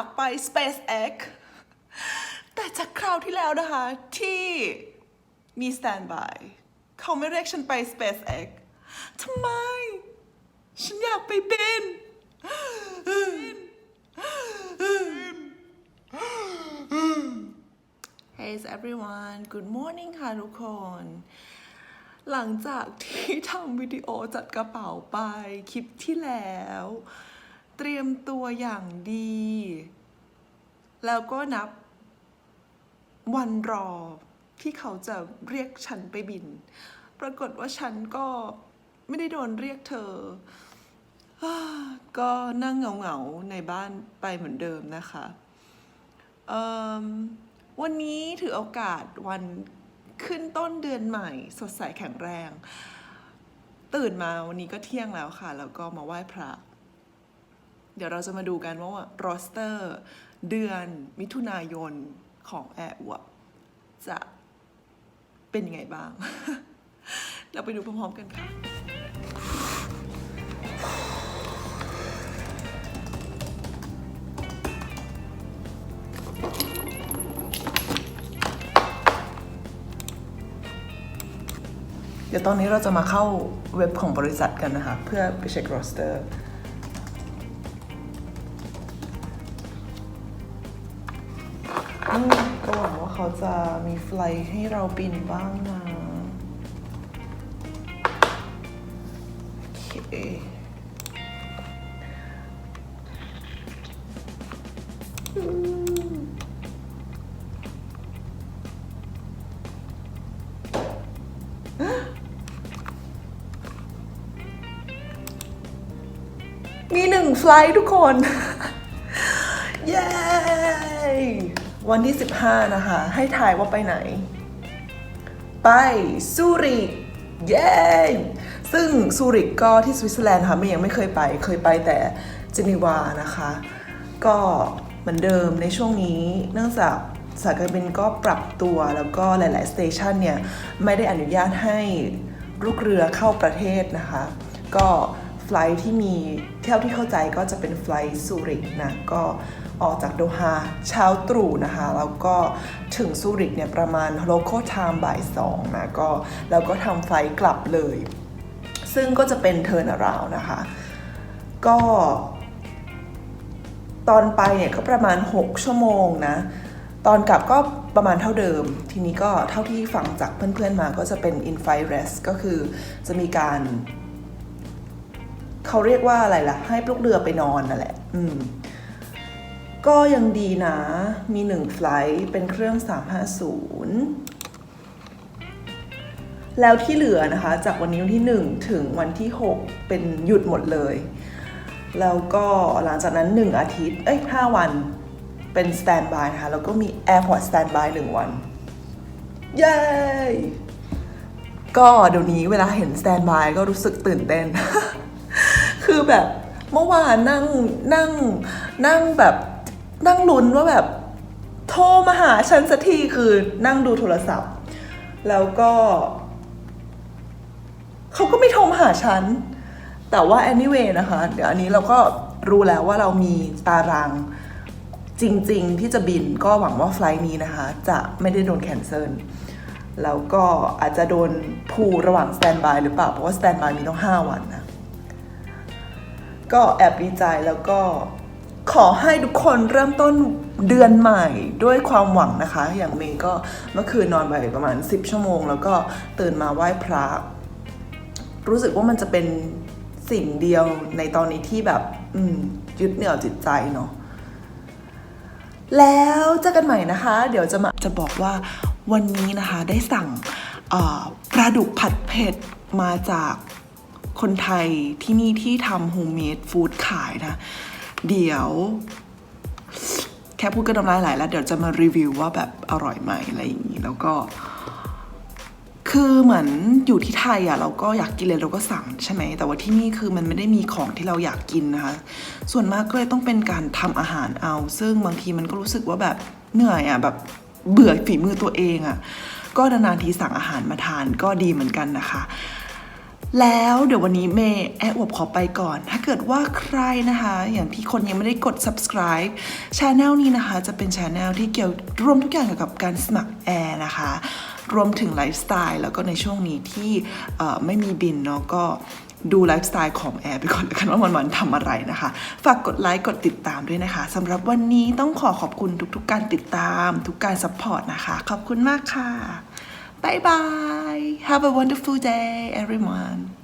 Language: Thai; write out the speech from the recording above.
ากไป SpaceX แต่จากคราวที่แล้วนะคะ ที่มี Standby เขาไม่เรียกฉันไป SpaceX ทำไม ฉันอยากไปบิน Hey everyone good morning ค่ะทุกคน หลังจากที่ทำวิดีโอจัดกระเป๋าไปคลิปที่แล้ว เตรียมตัวอย่างดี แล้วก็นับวันรอที่เขาจะเรียกฉันไปบิน ปรากฏว่าฉันก็ไม่ได้โดนเรียกเธอ ก็นั่งเหงาๆในบ้านไปเหมือนเดิมนะคะวันนี้ถือโอกาสวันขึ้นต้นเดือนใหม่ สดใสแข็งแรง ตื่นมาวันนี้ก็เที่ยงแล้วค่ะ แล้วก็มาไหว้พระ เดี๋ยวเราจะมาดูกันว่ารอสเตอร์เดือนมิถุนายนของแอร์อวบจะเป็นยังไงบ้าง เราไปดูพร้อมๆกันค่ะเดี๋ยวตอนนี้เราจะมาเข้าเว็บของบริษัทกันนะคะ เพื่อไปเช็คโรสเตอร์ อืมก็หวังว่าเขาจะมีไฟล์ให้เราบินบ้างนะ โอเคมีหนึ่งไฟล์ทุกคน เย้ วันที่ 15 นะคะ ให้ทายว่าไปไหน ไปซูริกเย้ซึ่งซูริกก็ที่สวิตเซอร์แลนด์ค่ะไม่ยังไม่เคยไปเคยไปแต่เจนีวานะคะ ก็เหมือนเดิมในช่วงนี้เนื่องจากสายการบินก็ปรับตัวแล้วก็หลาย ๆ สเตชันเนี่ย ไม่ได้อนุญาตให้ลูกเรือเข้าประเทศนะคะ ก็ไฟล์ที่มีเท่าที่เข้าใจก็จะเป็นไฟล์ซูริกนะ ก็ ออกจากโดฮาเช้าตรู่นะคะ แล้วก็ถึงซูริกเนี่ยประมาณ local time บ่ายสองนะก็แล้วก็ทำไฟกลับเลย ซึ่งก็จะเป็น turn around นะคะ ก็ ตอนไปเนี่ยก็ประมาณ 6 ชั่วโมงนะ ตอนกลับก็ประมาณเท่าเดิม ทีนี้ก็เท่าที่ฟังจากเพื่อนๆมาก็จะเป็น in flight rest ก็คือจะมีการ เขาเรียกว่าอะไรล่ะ ให้ลูกเรือไปนอนนั่นแหละ อืม ก็ยังดีนะ มีหนึ่งไฟล์เป็นเครื่อง 350 แล้วที่เหลือนะคะ จากวันนี้วันที่ 1 ถึงวันที่ 6 เป็นหยุดหมดเลย แล้วก็หลังจากนั้น 1 อาทิตย์ เอ้ย 5 วันเป็นสแตนบายนะคะ แล้วก็มีแอร์พอร์ตสแตนบาย1วัน เย้ ก็เดี๋ยวนี้เวลาเห็นสแตนบายก็รู้สึกตื่นเต้น คือแบบเมื่อวานนั่งนั่งนั่งแบบ นั่งลุ้นว่าแบบ โทรมาหาฉันสักทีคือนั่งดูโทรศัพท์ แล้วก็เขาก็ไม่โทรมาหาฉัน แต่ว่า anyway นะคะ เดี๋ยวอันนี้เราก็รู้แล้วว่าเรามีตารางจริง ๆ ที่จะบินก็หวังว่าไฟล์นี้นะคะ จะไม่ได้โดนแคนเซิลแล้วก็อาจจะโดนพูระหว่างสแตนบายหรือเปล่า เพราะว่าสแตนบายมีต้อง 5 วันนะ ก็แอบดีใจแล้วก็ ขอให้ทุกคนเริ่มต้นเดือนใหม่ด้วยความหวังนะคะ อย่างเมย์ก็เมื่อคืนนอนไปประมาณ 10 ชั่วโมง แล้วก็ตื่นมาไหว้พระ รู้สึกว่ามันจะเป็นสิ่งเดียวในตอนนี้ที่แบบ อืมยึดเหนี่ยวจิตใจเนาะแล้วเจอกันใหม่นะคะ เดี๋ยวจะมาจะบอกว่าวันนี้นะคะได้สั่งปลาดุกผัดเผ็ดมาจากคนไทยที่นี่ที่ทำโฮมเมดฟู้ดขายนะ เดี๋ยวแค่พูดก็น้ำลายไหลแล้ว เดี๋ยวจะมารีวิวว่าแบบอร่อยไหมอะไรอย่างนี้แล้วก็ คือเหมือนอยู่ที่ไทยอะเราก็อยากกินเลยเราก็สั่งใช่ไหมแต่ว่าที่นี่คือมันไม่ได้มีของที่เราอยากกินนะคะ ส่วนมากก็เลยต้องเป็นการทำอาหารเอา ซึ่งบางทีมันก็รู้สึกว่าแบบเหนื่อยอะแบบเบื่อฝีมือตัวเองอะก็นานๆทีสั่งอาหารมาทานก็ดีเหมือนกันนะคะ แล้วเดี๋ยววันนี้เมย์แอบอวบขอไปก่อน ถ้าเกิดว่าใครนะคะ อย่างที่คนยังไม่ได้กด subscribe channel นี้นะคะ จะเป็น channel ที่เกี่ยวรวมทุกอย่างเกี่ยวกับการสมัครแอร์นะคะ รวมถึงไลฟ์สไตล์แล้วก็ในช่วงนี้ที่ไม่มีบินเนาะก็ดูไลฟ์สไตล์ของแอร์ไปก่อนแล้วกันว่าวันๆทำอะไรนะคะ ฝากกดไลค์ กดติดตามด้วยนะคะสำหรับวันนี้ต้องขอขอบคุณทุกๆการติดตาม ทุกการซัพพอร์ตนะคะ ขอบคุณมากค่ะ Bye bye. Have a wonderful day, everyone.